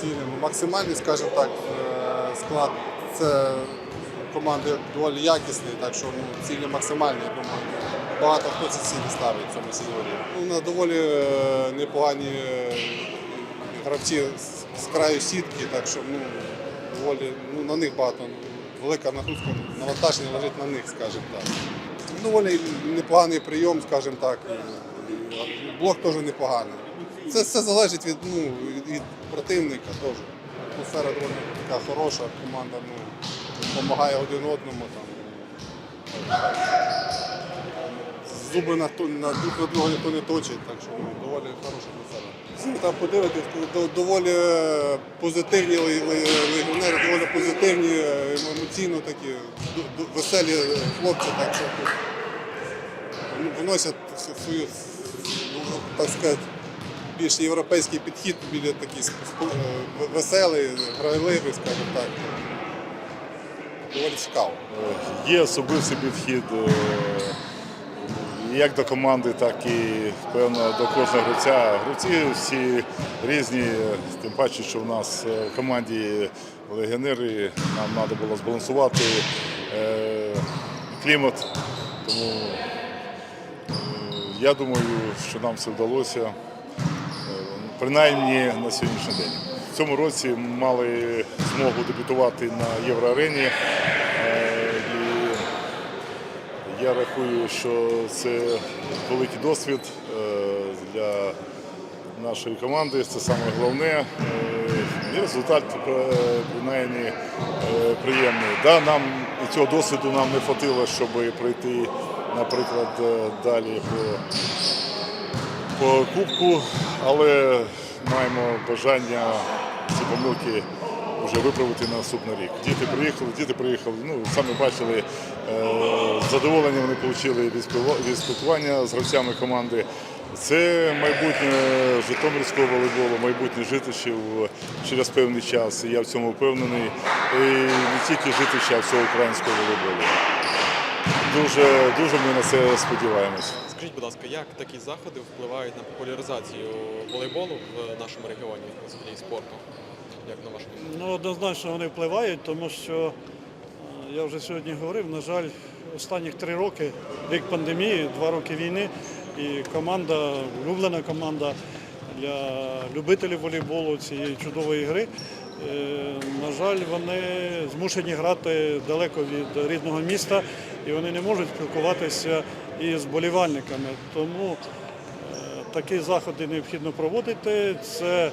цілимо. Максимальний, скажімо так, е, склад це команди доволі якісний, так що ну, цілі максимальні, думаю. Багато хто ці цілі ставить в цьому сезоні. Ну, на доволі е, непогані е, гравці з краю сітки, так що ну, доволі ну, на них багато. Велика нагрузка, навантаження лежить на них, скажімо так. Доволі непоганий прийом, скажімо так. Блок теж непоганий. Це все залежить від, ну, від- противника теж. Атмосфера доволі така хороша, команда ну, допомагає один одному. Там. Зуби на, ту- на на ніхто не точить, так що ну, доволі хороша атмосфера. Там подивитись, доволі е, позитивні ле- ле- легіонери, доволі позитивні, е, емоційно такі, веселі е, хлопці, так що ну, вносять свою, ну, так сказати, більш європейський підхід, біля такий е, веселий, грайливий, скажімо так. Доволі цікаво. Є особистий підхід е, як до команди, так і певно до кожного гравця. Гравці всі різні, тим паче, що в нас е, в команді легіонери, нам треба було збалансувати е, клімат. Тому е, я думаю, що нам це вдалося. Принаймні на сьогоднішній день. В цьому році мали змогу дебютувати на Євроарені. Е, І я рахую, що це великий досвід е, для нашої команди. Це саме головне. Е, І результат принаймні приємний. Да, нам цього досвіду нам не вистачило, щоб пройти, наприклад, далі по по кубку, але маємо бажання ці помилки вже виправити на наступний рік. Діти приїхали, діти приїхали. Ну, самі бачили, е, задоволення вони отримали від спілкування з гравцями команди. Це майбутнє Житомирського волейболу, майбутнє житичів через певний час. Я в цьому впевнений. І не тільки житичі, а всього українського волейболу. Дуже, дуже ми на це сподіваємося. Скажіть, будь ласка, як такі заходи впливають на популяризацію волейболу в нашому регіоні, взагалі спорту? Як на вашу думку? Ну, однозначно вони впливають, тому що е, я вже сьогодні говорив, на жаль, останніх три роки, рік пандемії, два роки війни, і команда, улюблена команда для любителів волейболу цієї чудової гри. е, На жаль, вони змушені грати далеко від рідного міста і вони не можуть спілкуватися із болівальниками. Тому е, такі заходи необхідно проводити. Це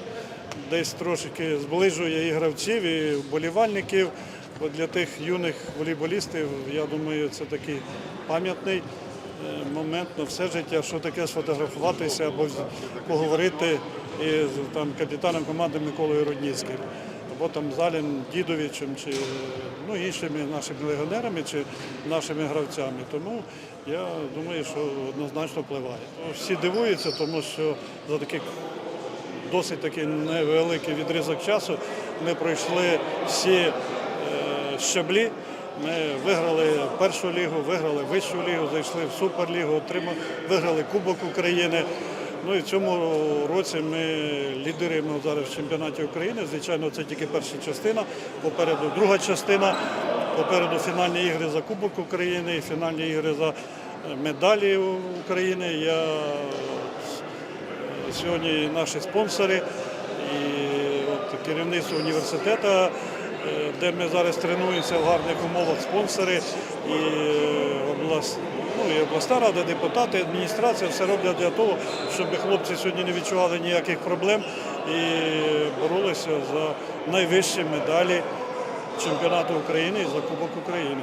десь трошки зближує і гравців, і вболівальників. От для тих юних волейболістів, я думаю, це такий пам'ятний е, момент на все життя, що таке сфотографуватися або поговорити із там, капітаном команди Миколою Рудніцьким, або там Залін Дідовичем, чи ну, іншими нашими легіонерами, чи нашими гравцями. Тому я думаю, що однозначно впливає. Всі дивуються, тому що за таких досить такий невеликий відрізок часу. Ми пройшли всі е, щаблі. Ми виграли першу лігу, виграли вищу лігу, зайшли в суперлігу, отримали, виграли Кубок України. Ну і в цьому році ми лідируємо зараз в чемпіонаті України. Звичайно, це тільки перша частина. Попереду друга частина. Попереду фінальні ігри за Кубок України фінальні ігри за е, медалі України. Я Сьогодні наші спонсори, і от керівництво університету, е, де ми зараз тренуємося в гарних умовах спонсори, і е, ну, і обласна рада, депутати, адміністрація все роблять для того, щоб хлопці сьогодні не відчували ніяких проблем і боролися за найвищі медалі чемпіонату України і за Кубок України.